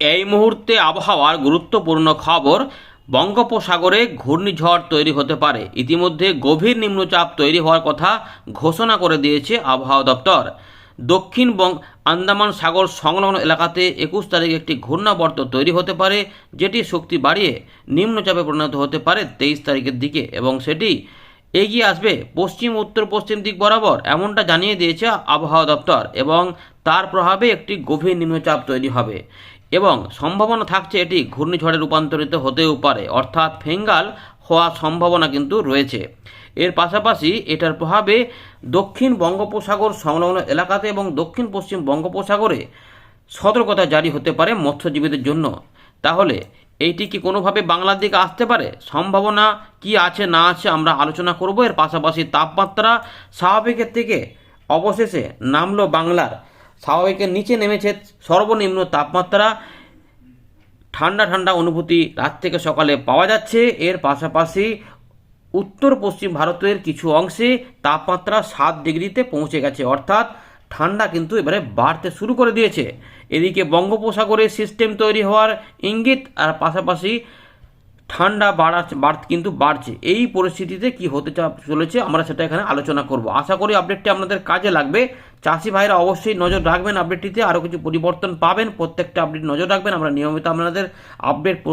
এই মুহূর্তে আবহাওয়ার গুরুত্বপূর্ণ খবর, বঙ্গোপসাগরে ঘূর্ণিঝড় তৈরি হতে পারে। ইতিমধ্যে গভীর নিম্নচাপ তৈরি হওয়ার কথা ঘোষণা করে দিয়েছে আবহাওয়া দপ্তর। দক্ষিণ বং আন্দামান সাগর সংলগ্ন এলাকাতে একুশ তারিখে একটি ঘূর্ণাবর্ত তৈরি হতে পারে, যেটি শক্তি বাড়িয়ে নিম্নচাপে পরিণত হতে পারে তেইশ তারিখের দিকে, এবং সেটি এগিয়ে আসবে পশ্চিম, উত্তর, পশ্চিম দিক বরাবর, এমনটা জানিয়ে দিয়েছে আবহাওয়া দপ্তর, এবং তার প্রভাবে একটি গভীর নিম্নচাপ তৈরি হবে। এবং সম্ভাবনা থাকছে এটি ঘূর্ণিঝড়ে রূপান্তরিত হতেও পারে, অর্থাৎ ফেঙ্গাল হওয়ার সম্ভাবনা কিন্তু রয়েছে। এর পাশাপাশি এটার প্রভাবে দক্ষিণ বঙ্গোপসাগর সংলগ্ন এলাকাতে এবং দক্ষিণ পশ্চিম বঙ্গোপসাগরে সতর্কতা জারি হতে পারে মৎস্যজীবীদের জন্য। তাহলে এইটি কি কোনোভাবে বাংলার দিকে আসতে পারে? সম্ভাবনা কি আছে, না আছে আমরা আলোচনা করব। এর পাশাপাশি তাপমাত্রা স্বাভাবিকের থেকে অবশেষে নামলো বাংলার স্বাভাবিকের নিচে নেমেছে সর্বনিম্ন তাপমাত্রা। ঠান্ডা ঠান্ডা অনুভূতি রাত থেকে সকালে পাওয়া যাচ্ছে। এর পাশাপাশি উত্তর পশ্চিম ভারতের কিছু অংশে তাপমাত্রা সাত ডিগ্রিতে পৌঁছে গেছে। অর্থাৎ ঠান্ডা কিন্তু এবারে বাড়তে শুরু করে দিয়েছে। এদিকে বঙ্গোপসাগরে সিস্টেম তৈরি হওয়ার ইঙ্গিত আর পাশাপাশি ঠান্ডা বাড়া বাড় কিন্তু বাড়ছে। এই পরিস্থিতিতে কি হতে চলেছে আমরা সেটা এখানে আলোচনা করব। আশা করি আপডেটটি আপনাদের কাজে লাগবে। চাষি ভাইরা অবশ্যই নজর রাখবেন আপডেটটিতে। আরও কিছু পরিবর্তন পাবেন। প্রত্যেকটা আপডেট নজর রাখবেন। আমরা নিয়মিত আপনাদের আপডেট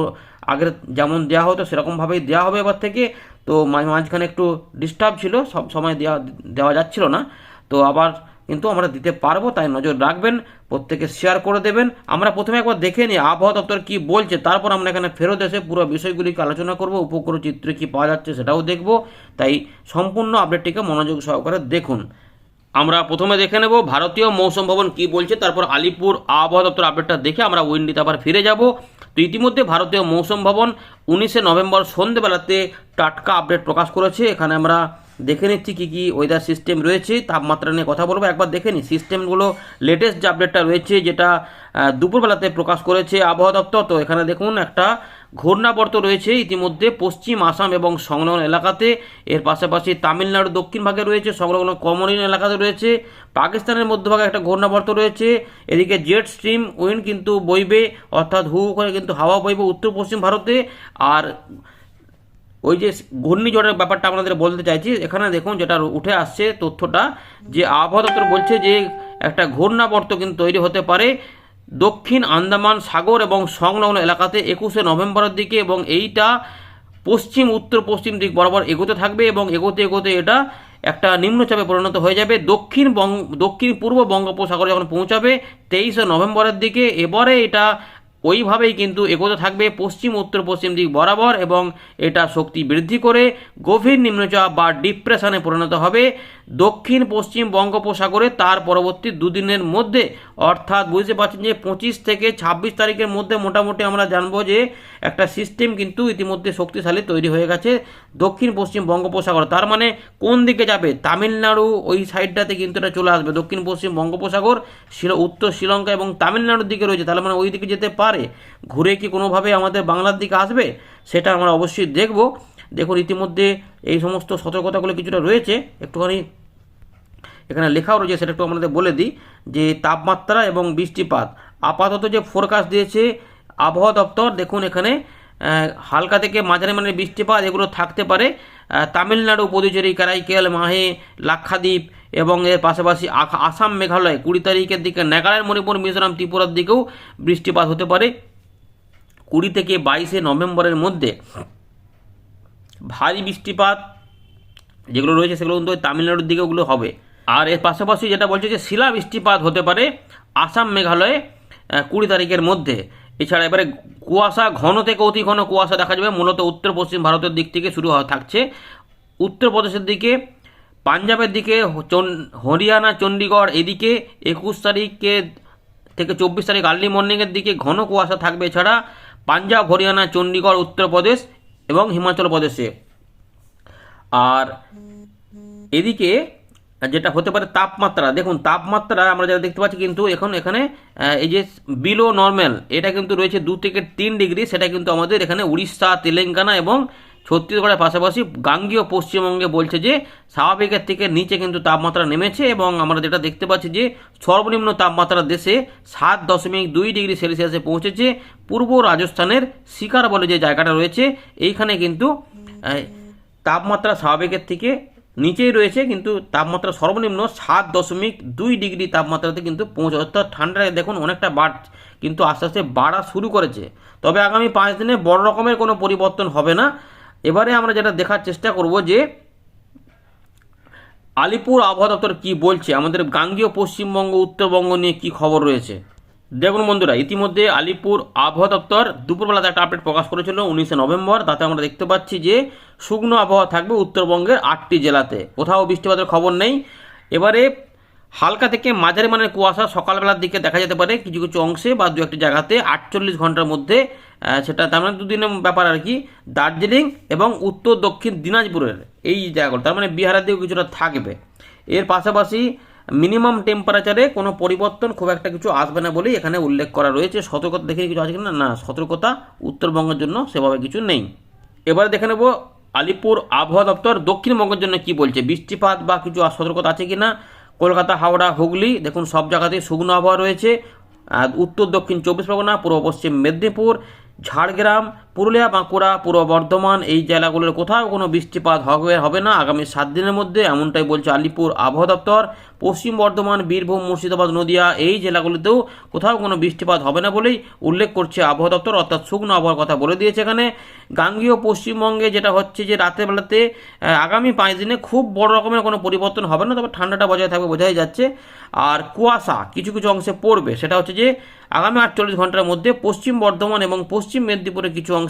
আগের যেমন দেওয়া হতো, সেরকমভাবেই দেওয়া হবে এবার থেকে। তো মাঝ- মাঝখানে একটু ডিস্টার্ব ছিল, সব সময় দেওয়া দেওয়া যাচ্ছিল না। তো আবার কিন্তু আমরা দিতে পারব, তাই নজর রাখবেন। প্রত্যেকে শেয়ার করে দেবেন। আমরা প্রথমে একবার দেখে নিই, আবহাওয়া দপ্তর কী বলছে। তারপর আমরা এখানে ফেরত এসে পুরো বিষয়গুলিকে আলোচনা করব। উপগ্রহ চিত্রে কী পাওয়া যাচ্ছে সেটাও দেখব। তাই সম্পূর্ণ আপডেটটিকে মনোযোগ সহকারে দেখুন। আমরা প্রথমে দেখে নেব ভারতীয় মৌসুম ভবন কি বলছে, তারপর আলিপুর আবহাওয়া দপ্তর আপডেটটা দেখে আমরা উইন্ডিতে আবার ফিরে যাব। তো ইতিমধ্যে ভারতীয় মৌসুম ভবন উনিশে নভেম্বর সন্ধেবেলাতে টাটকা আপডেট প্রকাশ করেছে। এখানে আমরা দেখে নিচ্ছি কী কী ওয়েদার সিস্টেম রয়েছে, তাপমাত্রা নিয়ে কথা বলব। একবার দেখে নিই সিস্টেমগুলো লেটেস্ট যে আপডেটটা রয়েছে, যেটা দুপুরবেলাতে প্রকাশ করেছে আবহাওয়া দপ্তর। তো এখানে দেখুন একটা ঘূর্ণাবর্ত রয়েছে। ইতিমধ্যে পশ্চিম আসাম এবং সংলগ্ন এলাকাতে। এর পাশাপাশি তামিলনাড়ু দক্ষিণ ভাগে রয়েছে, সংলগ্ন কমরিন এলাকাতে রয়েছে। পাকিস্তানের মধ্যভাগে একটা ঘূর্ণাবর্ত রয়েছে। এদিকে জেট স্ট্রিম উইন্ড কিন্তু বইবে, অর্থাৎ হু করে কিন্তু হাওয়া বইবে উত্তর পশ্চিম ভারতে। আর ওই যে ঘূর্ণিঝড়ের ব্যাপারটা আপনাদের বলতে চাইছি, এখানে দেখুন যেটা উঠে আসছে তথ্যটা, যে আবহাওয়া দপ্তর বলছে যে একটা ঘূর্ণাবর্ত কিন্তু তৈরি হতে পারে। দক্ষিণ আন্দামান সাগর এবং সংলগ্ন এলাকাতে একুশে নভেম্বরের দিকে এবং এইটা পশ্চিম, উত্তর, পশ্চিম দিক বরাবর এগোতে থাকবে এবং এগোতে এগোতে এটা একটা নিম্নচাপে পরিণত হয়ে যাবে। দক্ষিণ বঙ্গ দক্ষিণ পূর্ব বঙ্গোপসাগরে যখন পৌঁছাবে, তেইশে নভেম্বরের দিকে এবারে এটা ওইভাবেই কিন্তু এগোতে থাকবে পশ্চিম, উত্তর, পশ্চিম দিক বরাবর এবং এটা শক্তি বৃদ্ধি করে গভীর নিম্নচাপ বা ডিপ্রেশনে পরিণত হবে। দক্ষিণ, পশ্চিম বঙ্গোপসাগরে তার পরবর্তী দুদিনের মধ্যে, অর্থাৎ বুঝতে পারছেন যে পঁচিশ থেকে ছাব্বিশ তারিখের মধ্যে মোটামুটি আমরা জানব যে একটা সিস্টেম কিন্তু ইতিমধ্যে শক্তিশালী তৈরি হয়ে গেছে দক্ষিণ, পশ্চিম বঙ্গোপসাগর। তার মানে কোন দিকে যাবে? তামিলনাড়ু ওই সাইডটাতে কিন্তু এটা চলে আসবে। দক্ষিণ, পশ্চিম বঙ্গোপসাগর উত্তর, শ্রীলঙ্কা এবং তামিলনাড়ুর দিকে রয়েছে। তাহলে মানে ওই দিকে যেতে পারে। ঘুরে কি কোনোভাবে আমাদের বাংলার দিকে আসবে? সেটা আমরা অবশ্যই দেখব। দেখুন, ইতিমধ্যে এই সমস্ত সতর্কতাগুলো কিছুটা রয়েছে। একটুখানি এখানে লেখাও রয়েছে, সেটা একটু আমাদের বলে দিই, যে তাপমাত্রা এবং বৃষ্টিপাত। আপাতত যে ফোরকাস্ট দিয়েছে আবহাওয়া দপ্তর, দেখুন এখানে হালকা থেকে মাঝারি মানের বৃষ্টিপাত এগুলো থাকতে পারে। তামিলনাড়ু, পুদুচেরি, কারাইকেল, মাহে, লাক্ষাদ্বীপ এবং এর পাশাপাশি আসাম মেঘালয় কুড়ি তারিখের দিকে নাগাল্যান্ড, মণিপুর, মিজোরাম, ত্রিপুরার দিকেও বৃষ্টিপাত হতে পারে। কুড়ি থেকে বাইশে নভেম্বরের মধ্যে ভারী বৃষ্টিপাত যেগুলো রয়েছে সেগুলো কিন্তু তামিলনাড়ুর দিকে ওগুলো হবে। আর এর পাশাপাশি যেটা বলছে যে শিলা বৃষ্টিপাত হতে পারে আসাম মেঘালয়ে কুড়ি তারিখের মধ্যে। এছাড়া এবারে কুয়াশা ঘন থেকে অতি ঘন কুয়াশা দেখা যাবে। মূলত উত্তর পশ্চিম ভারতের দিক থেকে শুরু হওয়া থাকছে। উত্তরপ্রদেশের দিকে পাঞ্জাবের দিকে হরিয়ানা চণ্ডীগড় এদিকে একুশ তারিখে থেকে চব্বিশ তারিখ আর্লি মর্নিংয়ের দিকে ঘন কুয়াশা থাকবে। এছাড়া পাঞ্জাব, হরিয়ানা চণ্ডীগড় উত্তরপ্রদেশ এবং হিমাচল প্রদেশে। আর এদিকে যেটা হতে পারে তাপমাত্রা, দেখুন তাপমাত্রা আমরা যেটা দেখতে পাচ্ছি কিন্তু এখন এখানে এই যে বিলো নর্মাল এটা কিন্তু রয়েছে দু থেকে তিন ডিগ্রি, সেটা কিন্তু আমাদের এখানে উড়িষ্যা, তেলেঙ্গানা এবং ছত্তিশগড়ের পাশাপাশি গাঙ্গীয় পশ্চিমবঙ্গে বলছে যে, স্বাভাবিকের থেকে নিচে কিন্তু তাপমাত্রা নেমেছে এবং আমরা যেটা দেখতে পাচ্ছি যে, সর্বনিম্ন তাপমাত্রা দেশে সাত দশমিক দুই ডিগ্রি সেলসিয়াসে পৌঁছেছে। পূর্ব রাজস্থানের শিকার বলে যে জায়গাটা রয়েছে, এইখানে কিন্তু তাপমাত্রা স্বাভাবিকের থেকে নিচেই রয়েছে, কিন্তু তাপমাত্রা সর্বনিম্ন সাত দশমিক দুই ডিগ্রি তাপমাত্রাতে কিন্তু পৌঁছে, অর্থাৎ ঠান্ডায় দেখুন অনেকটা বাড় কিন্তু আস্তে আস্তে বাড়া শুরু করেছে। তবে আগামী পাঁচ দিনে বড় রকমের কোনো পরিবর্তন হবে না। এবারে আমরা যেটা দেখার চেষ্টা করব যে আলিপুর আবহাওয়া দপ্তর কি বলছে? আমাদের গাঙ্গীয় পশ্চিমবঙ্গ, উত্তরবঙ্গ নিয়ে কি খবর রয়েছে? দেখুন বন্ধুরা, ইতিমধ্যে আলিপুর আবহাওয়া দপ্তর দুপুরবেলাতে একটা আপডেট প্রকাশ করেছিল, উনিশে নভেম্বর। তাতে আমরা দেখতে পাচ্ছি যে শুকনো আবহাওয়া থাকবে উত্তরবঙ্গের আটটি জেলাতে। কোথাও বৃষ্টিপাতের খবর নেই। এবারে হালকা থেকে মাঝারি মানের কুয়াশা সকালবেলার দিকে দেখা যেতে পারে। কিছু কিছু অংশে বা দু একটি জায়গাতে আটচল্লিশ ঘণ্টার মধ্যে সেটা তার মানে দুদিনের ব্যাপার আর কি, দার্জিলিং এবং উত্তর দক্ষিণ দিনাজপুরের এই জায়গাগুলো, তার মানে বিহারের দিকেও কিছুটা থাকবে। এর পাশাপাশি মিনিমাম টেম্পারেচারে কোনো পরিবর্তন খুব একটা কিছু আসবে না বলেই এখানে উল্লেখ করা রয়েছে। সতর্কতা দেখে কিছু আছে কিনা? না না সতর্কতা উত্তরবঙ্গের জন্য সেভাবে কিছু নেই। এবারে দেখে নেব আলিপুর আবহাওয়া দপ্তর দক্ষিণবঙ্গের জন্য কি বলছে, বৃষ্টিপাত বা কিছু সতর্কতা আছে কিনা? কলকাতা, হাওড়া, হুগলি, দেখুন সব জায়গাতেই শুকনো আবহাওয়া রয়েছে। উত্তর, দক্ষিণ চব্বিশ পরগনা, পূর্ব পশ্চিম মেদিনীপুর, ঝাড়গ্রাম পুরুলিয়া, বাঁকুড়া, পূর্ব বর্ধমান, এই জেলাগুলোর কোথাও কোনো বৃষ্টিপাত হবে হবে না। আগামী সাত দিনের মধ্যে এমনটাই বলছে আলিপুর আবহাওয়া দপ্তর। পশ্চিম বর্ধমান, বীরভূম, মুর্শিদাবাদ, নদিয়া, এই জেলাগুলিতেও কোথাও কোনো বৃষ্টিপাত হবে না বলেই উল্লেখ করছে আবহাওয়া দপ্তর। অর্থাৎ শুকনো আবহাওয়ার কথা বলে দিয়েছে এখানে। গাঙ্গীয় পশ্চিমবঙ্গে যেটা হচ্ছে যে রাতের বেলাতে আগামী পাঁচ দিনে খুব বড় রকমের কোনো পরিবর্তন হবে না, তবে ঠান্ডাটা বজায় থাকবে, বোঝাই যাচ্ছে। আর কুয়াশা কিছু কিছু অংশে পড়বে। সেটা হচ্ছে যে আগামী আটচল্লিশ ঘণ্টার মধ্যে পশ্চিম বর্ধমান এবং পশ্চিম মেদিনীপুরের কিছু অংশে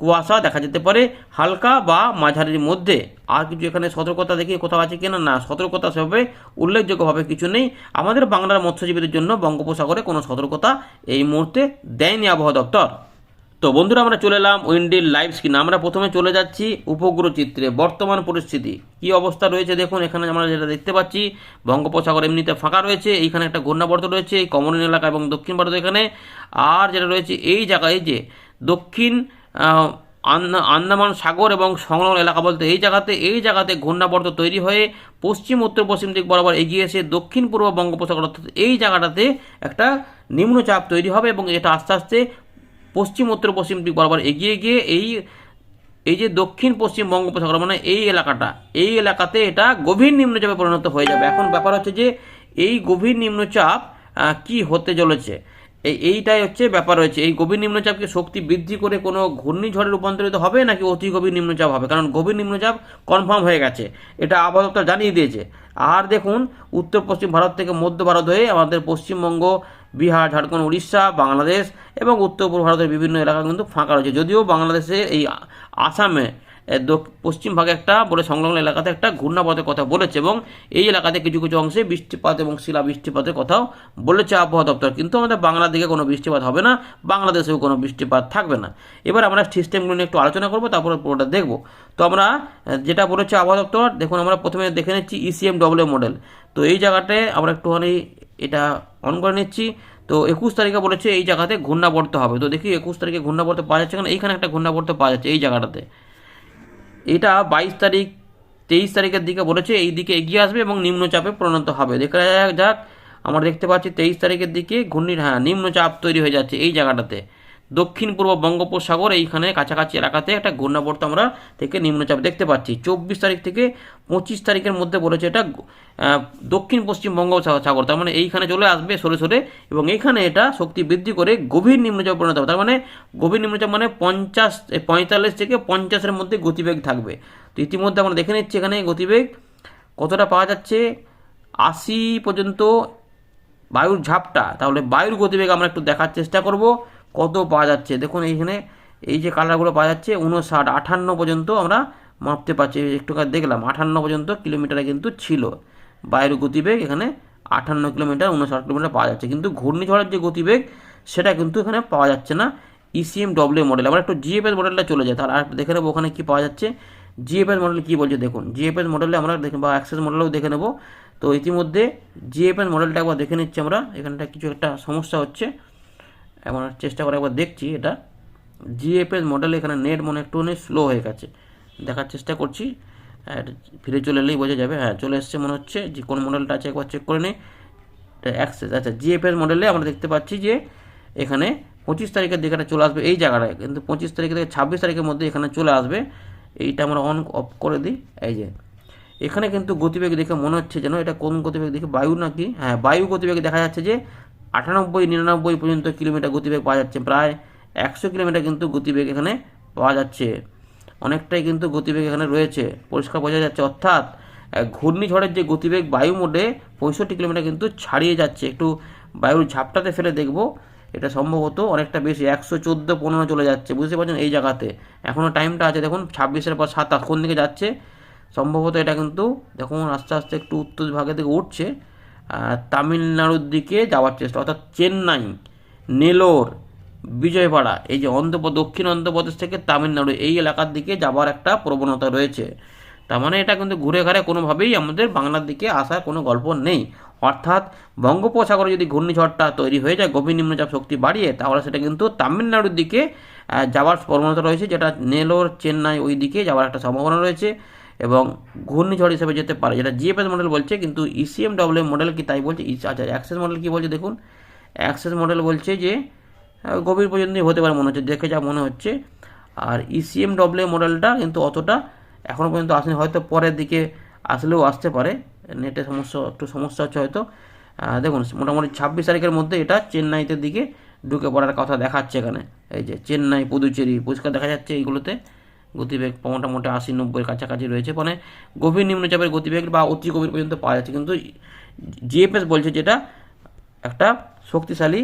কুয়াশা দেখা যেতে পারে, হালকা বা মাঝারির মধ্যে। আর কিছু এখানে সতর্কতা দেখি কোথাও আছে কিনা? না, সতর্কতা সেভাবে উল্লেখযোগ্যভাবে কিছু নেই। আমাদের বাংলার মৎস্যজীবীদের জন্য বঙ্গোপসাগরে কোনো সতর্কতা এই মুহূর্তে দেয়নি আবহাওয়া দপ্তর। তো বন্ধুরা, আমরা চলে এলাম উইন্ডিল লাইভ স্ক্রিন। আমরা প্রথমে চলে যাচ্ছি উপগ্রহ চিত্রে। বর্তমান পরিস্থিতি, কি অবস্থা রয়েছে দেখুন, এখানে আমরা যেটা দেখতে পাচ্ছি, বঙ্গোপসাগর এমনিতে ফাঁকা রয়েছে, এইখানে একটা ঘূর্ণাবর্ত রয়েছে এই কমলিন এলাকা এবং দক্ষিণ ভারত এখানে। আর যেটা রয়েছে এই জায়গায় যে দক্ষিণ আন্দামান সাগর এবং সংলগ্ন এলাকা বলতে এই জায়গাতে এই জায়গাতে ঘূর্ণাবর্ত তৈরি হয়ে পশ্চিম, উত্তর, পশ্চিম দিক বরাবর এগিয়ে এসে দক্ষিণ, পূর্ব বঙ্গোপসাগর অর্থাৎ এই জায়গাটাতে একটা নিম্নচাপ তৈরি হবে এবং এটা আস্তে আস্তে পশ্চিম, উত্তর, পশ্চিম দিক বরাবর এগিয়ে গিয়ে এই এই যে দক্ষিণ, পশ্চিম বঙ্গোপসাগর মানে এই এলাকাটা, এই এলাকাতে এটা গভীর নিম্নচাপে পরিণত হয়ে যাবে। এখন ব্যাপার হচ্ছে যে এই গভীর নিম্নচাপ কি হতে চলেছে? এই, এইটাই হচ্ছে ব্যাপার রয়েছে এই গভীর নিম্নচাপকে শক্তি বৃদ্ধি করে কোনো ঘূর্ণিঝড়ে রূপান্তরিত হবে নাকি অতি গভীর নিম্নচাপ হবে? কারণ গভীর নিম্নচাপ কনফার্ম হয়ে গেছে। এটা আবহাওয়া দপ্তর জানিয়ে দিয়েছে। আর দেখুন, উত্তর পশ্চিম ভারত থেকে মধ্য ভারত হয়ে আমাদের পশ্চিমবঙ্গ, বিহার, ঝাড়খণ্ড, উড়িষ্যা, বাংলাদেশ এবং উত্তর পূর্ব ভারতের বিভিন্ন এলাকা কিন্তু ফাঁকা রয়েছে। যদিও বাংলাদেশে এই আসামে পশ্চিম ভাগে একটা বলে সংলগ্ন এলাকাতে একটা ঘূর্ণাবতের কথা বলেছে এবং এই এলাকাতে কিছু কিছু অংশে বৃষ্টিপাত এবং শিলা বৃষ্টিপাতের কথাও বলেছে আবহাওয়া দপ্তর। কিন্তু আমাদের বাংলার দিকে কোনো বৃষ্টিপাত হবে না, বাংলাদেশেও কোনো বৃষ্টিপাত থাকবে না। এবার আমরা সিস্টেমগুলো নিয়ে একটু আলোচনা করব, তারপরে পুরোটা দেখব। তো আমরা যেটা বলেছে আবহাওয়া দপ্তর, দেখুন আমরা প্রথমে দেখে নিচ্ছি ইসিএম ডব্লিউ মডেল তো এই জায়গাটায় আমরা একটুখানি এটা অন করে নিচ্ছি। তো একুশ তারিখে বলেছে এই জায়গাতে ঘূর্ণাবর্ত হবে। তো দেখি একুশ তারিখে ঘূর্ণাবর্ত পাওয়া যাচ্ছে কেন? এইখানে একটা ঘূর্ণাবর্ত পাওয়া যাচ্ছে এই জায়গাটাতে। এটা বাইশ তারিখ, তেইশ তারিখের দিকে বলেছে, এই দিকে এগিয়ে আসবে এবং নিম্নচাপে পরিণত হবে। দেখা যাক, আমরা দেখতে পাচ্ছি তেইশ তারিখের দিকে ঘূর্ণির হ্যাঁ নিম্নচাপ তৈরি হয়ে যাচ্ছে এই জায়গাটাতে। দক্ষিণ পূর্ব বঙ্গোপসাগর, এইখানে কাছাকাছি এলাকাতে একটা ঘূর্ণাবর্ত আমরা থেকে নিম্নচাপ দেখতে পাচ্ছি। চব্বিশ তারিখ থেকে পঁচিশ তারিখের মধ্যে বলেছে এটা দক্ষিণ পশ্চিম বঙ্গোপসাগর, তার মানে এইখানে চলে আসবে সরে সরে এবং এইখানে এটা শক্তি বৃদ্ধি করে গভীর নিম্নচাপ পরিণত হবে। তার মানে গভীর নিম্নচাপ মানে পঞ্চাশ, পঁয়তাল্লিশ থেকে পঞ্চাশের মধ্যে গতিবেগ থাকবে। তো ইতিমধ্যে আমরা দেখে নিচ্ছি এখানে গতিবেগ কতটা পাওয়া যাচ্ছে। আশি পর্যন্ত বায়ুর ঝাপটা, তাহলে বায়ুর গতিবেগ আমরা একটু দেখার চেষ্টা করব। কত পাওয়া যাচ্ছে? দেখুন, এইখানে এই যে কালারগুলো পাওয়া যাচ্ছে উনষাট আটান্ন পর্যন্ত আমরা মাপতে পারছি। একটু দেখলাম, আঠান্ন পর্যন্ত কিলোমিটারে কিন্তু ছিল। বায়ুর গতিবেগ এখানে আটান্ন কিলোমিটার উনষাট কিলোমিটার পাওয়া যাচ্ছে। কিন্তু ঘূর্ণিঝড়ের যে গতিবেগ, সেটা কিন্তু এখানে পাওয়া যাচ্ছে না। ইসিএম ডব্লিউ মডেল আমরা একটু জিএফএস মডেলটা চলে যায় তাহলে আর দেখে নেব ওখানে কী পাওয়া যাচ্ছে। জিএফএস মডেল কী বলছে দেখুন জিএফএস মডেলে আমরা দেখে বা অ্যাক্সেস মডেলেও দেখে নেব। তো ইতিমধ্যে জিএফএস মডেলটা একবার দেখে নিচ্ছি আমরা এখানটা কিছু একটা সমস্যা হচ্ছে। এমন চেষ্টা করে একবার দেখছি এটা। জিএফএস মডেল এখানে নেট মনে একটু স্লো হয়ে গেছে। দেখার চেষ্টা করছি। আর ফিরে চলে এলেই বোঝা যাবে। হ্যাঁ চলে এসছে মনে হচ্ছে যে কোন মডেলটা আছে একবার চেক করে নিই এটা অ্যাক্সেস আচ্ছা জিএফএস মডেলে আমরা দেখতে পাচ্ছি যে এখানে পঁচিশ তারিখের দিকে চলে আসবে এই জায়গাটায়। কিন্তু পঁচিশ তারিখ থেকে ছাব্বিশ তারিখের মধ্যে এখানে চলে আসবে। এইটা আমরা অন অফ করে দিই। এই যে, এখানে কিন্তু গতিবেগ দেখে মনে হচ্ছে যেন এটা কোন গতিবেগ দেখে বায়ু নাকি? হ্যাঁ বায়ু গতিবেগ দেখা যাচ্ছে যে আটানব্বই, নিরানব্বই পর্যন্ত কিলোমিটার গতিবেগ পাওয়া যাচ্ছে। প্রায় একশো কিলোমিটার কিন্তু গতিবেগ এখানে পাওয়া যাচ্ছে। অনেকটাই কিন্তু গতিবেগ এখানে রয়েছে। পরিষ্কার বোঝা যাচ্ছে, অর্থাৎ ঘূর্ণিঝড়ের যে গতিবেগ বায়ু মোডে পঁয়ষট্টি কিলোমিটার কিন্তু ছাড়িয়ে যাচ্ছে। একটু বায়ুর ঝাপটাতে ফেলে দেখব, এটা সম্ভবত অনেকটা বেশি, একশো চোদ্দ, পনেরো চলে যাচ্ছে। বুঝতে পারছেন? এই জায়গাতে এখনও টাইমটা আছে, দেখুন, ছাব্বিশের পর সাতাশ কোন দিকে যাচ্ছে? সম্ভবত এটা কিন্তু, দেখুন, আস্তে আস্তে একটু উত্তর ভাগের দিকে উঠছে। তামিলনাড়ুর দিকে যাওয়ার চেষ্টা, অর্থাৎ চেন্নাই, নেলোর, বিজয়পাড়া, এই যে অন্ধ্রপ্রদেশ দক্ষিণ অন্ধ্রপ্রদেশ থেকে তামিলনাড়ু, এই এলাকার দিকে যাওয়ার একটা প্রবণতা রয়েছে। তার মানে এটা কিন্তু ঘুরে ঘাড়ে কোনোভাবেই আমাদের বাংলার দিকে আসার কোনো গল্প নেই। অর্থাৎ বঙ্গোপসাগরে যদি ঘূর্ণিঝড়টা তৈরি হয়ে যায়, গভীর নিম্নচাপ শক্তি বাড়িয়ে, তাহলে সেটা কিন্তু তামিলনাড়ুর দিকে যাওয়ার প্রবণতা রয়েছে, যেটা নেলোর, চেন্নাই ওই দিকে যাওয়ার একটা সম্ভাবনা রয়েছে। এবং ঘূর্ণিঝড় হিসেবে যেতে পারে, যেটা জিএফএস মডেল বলছে, কিন্তু E ইসিএম ডব্লিউ মডেল কি তাই বলছে? আচ্ছা অ্যাক্সেস মডেল কি বলছে দেখুন? অ্যাক্সেস মডেল বলছে যে গভীর পর্যন্তই হতে পারে মনে হচ্ছে, দেখে যা মনে হচ্ছে। আর E ইসিএম ডব্লিউ মডেলটা কিন্তু অতটা এখনও পর্যন্ত আসেনি, হয়তো পরের দিকে আসলেও আসতে পারে। নেটে সমস্যা, একটু সমস্যা হচ্ছে হয়তো। দেখুন, মোটামুটি ছাব্বিশ তারিখের মধ্যে এটা চেন্নাইতে দিকে ঢুকে পড়ার কথা দেখাচ্ছে এখানে। এই যে, চেন্নাই, পুদুচেরি, পরিষ্কার দেখা যাচ্ছে এইগুলোতে। গতিবেগ মোটামুটি আশি নব্বইয়ের কাছাকাছি রয়েছে। মানে গভীর নিম্নচাপের গতিবেগ বা অতি গভীর পর্যন্ত পাওয়া যাচ্ছে। কিন্তু জিএফএস বলছে যেটা একটা শক্তিশালী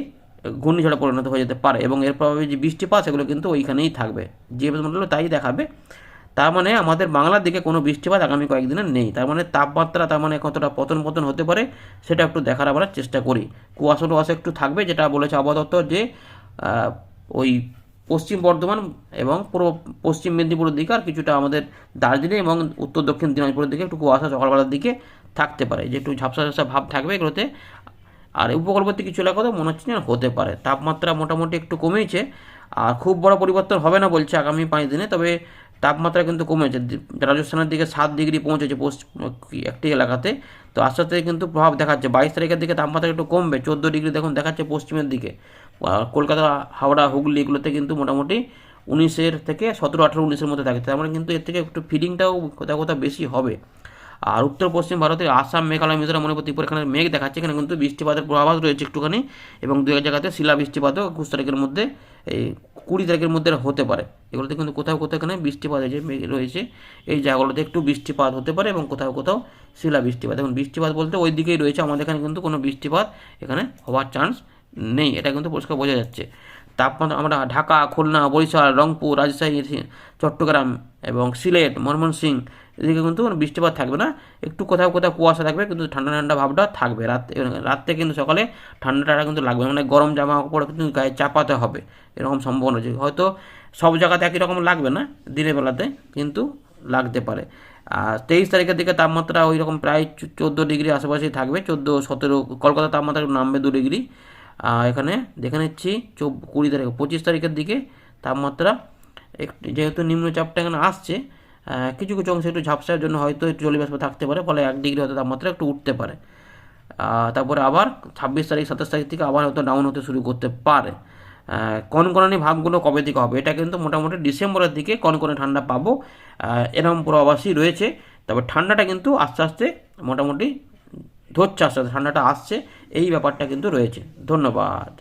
ঘূর্ণিঝড়ে পরিণত হয়ে যেতে পারে এবং এর প্রভাবে যে বৃষ্টিপাত সেগুলো কিন্তু ওইখানেই থাকবে। জিএফএস মডেলও তাই দেখাবে। তার মানে আমাদের বাংলার দিকে কোনো বৃষ্টিপাত আগামী কয়েকদিনে নেই। তার মানে তাপমাত্রা তার মানে কতটা পতন পতন হতে পারে সেটা একটু দেখার আমরা চেষ্টা করি। কুয়াশা টুয়াশা একটু থাকবে যেটা বলেছে আবহাওয়া দপ্তর যে ওই পশ্চিম বর্ধমান এবং পূর্ব পশ্চিম মেদিনীপুরের দিকে আর কিছুটা আমাদের দার্জিলিং এবং উত্তর দক্ষিণ দিনাজপুরের দিকে একটু কুয়াশা সকালবেলার দিকে থাকতে পারে। যে একটু ঝাপসা ঝাপসা ভাব থাকবে এগুলোতে। আর উপকূলবর্তী কিছু এলাকাতেও মনে হচ্ছে যেন হতে পারে। তাপমাত্রা মোটামুটি একটু কমেছে আর খুব বড় পরিবর্তন হবে না বলছে আগামী পাঁচ দিনে, তবে তাপমাত্রা কিন্তু কমেছে। রাজস্থানের দিকে সাত ডিগ্রি পৌঁছেছে পশ্চিম একটি এলাকাতে। তো আস্তে আস্তে কিন্তু প্রভাব দেখাচ্ছে। বাইশ তারিখের দিকে তাপমাত্রা একটু কমবে। চোদ্দ ডিগ্রি দেখুন দেখাচ্ছে পশ্চিমের দিকে। কলকাতা, হাওড়া, হুগলি এগুলোতে কিন্তু মোটামুটি উনিশের থেকে সতেরো, আঠেরো, উনিশের মধ্যে থাকে। তার মানে কিন্তু এর থেকে একটু ফিডিংটাও কোথাও কোথাও বেশি হবে। আর উত্তর, পশ্চিম ভারতের আসাম, মেঘালয়, মিজোরাম, মণিপুর, ত্রিপুরা এখানে মেঘ দেখাচ্ছে। এখানে কিন্তু বৃষ্টিপাতের পূর্বাভাস রয়েছে একটুখানি এবং দু এক জায়গাতে শিলা বৃষ্টিপাতও একুশ তারিখের মধ্যে, এই কুড়ি তারিখের মধ্যে হতে পারে। এগুলোতে কিন্তু কোথাও কোথাও এখানে বৃষ্টিপাত মেঘ রয়েছে। এই জায়গাগুলোতে একটু বৃষ্টিপাত হতে পারে এবং কোথাও কোথাও শিলা বৃষ্টিপাত। এখন বৃষ্টিপাত বলতে ওই দিকেই রয়েছে। আমাদের এখানে কিন্তু কোনো বৃষ্টিপাত এখানে হওয়ার চান্স নেই, এটা কিন্তু পরিষ্কার বোঝা যাচ্ছে। তাপমাত্রা আমরা ঢাকা, খুলনা, বরিশাল, রংপুর, রাজশাহী, চট্টগ্রাম এবং সিলেট, ময়মনসিংহ, এদিকে কিন্তু কোনো বৃষ্টিপাত থাকবে না। একটু কোথাও কোথাও কুয়াশা থাকবে, কিন্তু ঠান্ডা ঠান্ডা ভাবটা থাকবে। রাত রাত্রে কিন্তু সকালে ঠান্ডাটা কিন্তু লাগবে। মানে গরম জামা কাপড় কিন্তু গায়ে চাপাতে হবে, এরকম সম্ভাবনা আছে হয়তো সব জায়গাতে একই রকম লাগবে না, দিনের বেলাতে, কিন্তু লাগতে পারে। আর তেইশ তারিখের দিকে তাপমাত্রা ওই রকম প্রায় চোদ্দ ডিগ্রি আশেপাশেই থাকবে, চোদ্দ, সতেরো কলকাতা তাপমাত্রা নামবে দু ডিগ্রি। এখানে দেখে নিচ্ছি চৌ কুড়ি তারিখ পঁচিশ তারিখের দিকে তাপমাত্রা একটু যেহেতু নিম্নচাপটা এখানে আসছে কিছু কিছু অংশে একটু ঝাপসার জন্য হয়তো একটু জলীয় থাকতে পারে ফলে এক ডিগ্রি হয়তো তাপমাত্রা একটু উঠতে পারে। তারপরে আবার ছাব্বিশ তারিখ সাতাশ তারিখ থেকে আবার হয়তো ডাউন হতে শুরু করতে পারে। কনকনানি ভাবগুলো কবে থেকে হবে? এটা কিন্তু মোটামুটি ডিসেম্বরের দিকে কনকনে ঠান্ডা পাবো। আহ, এরকম পূর্বাভাসই রয়েছে তবে ঠান্ডাটা কিন্তু আস্তে আস্তে মোটামুটি ধরছে আস্তে ঠান্ডাটা আসছে এই ব্যাপারটা কিন্তু রয়েছে। ধন্যবাদ।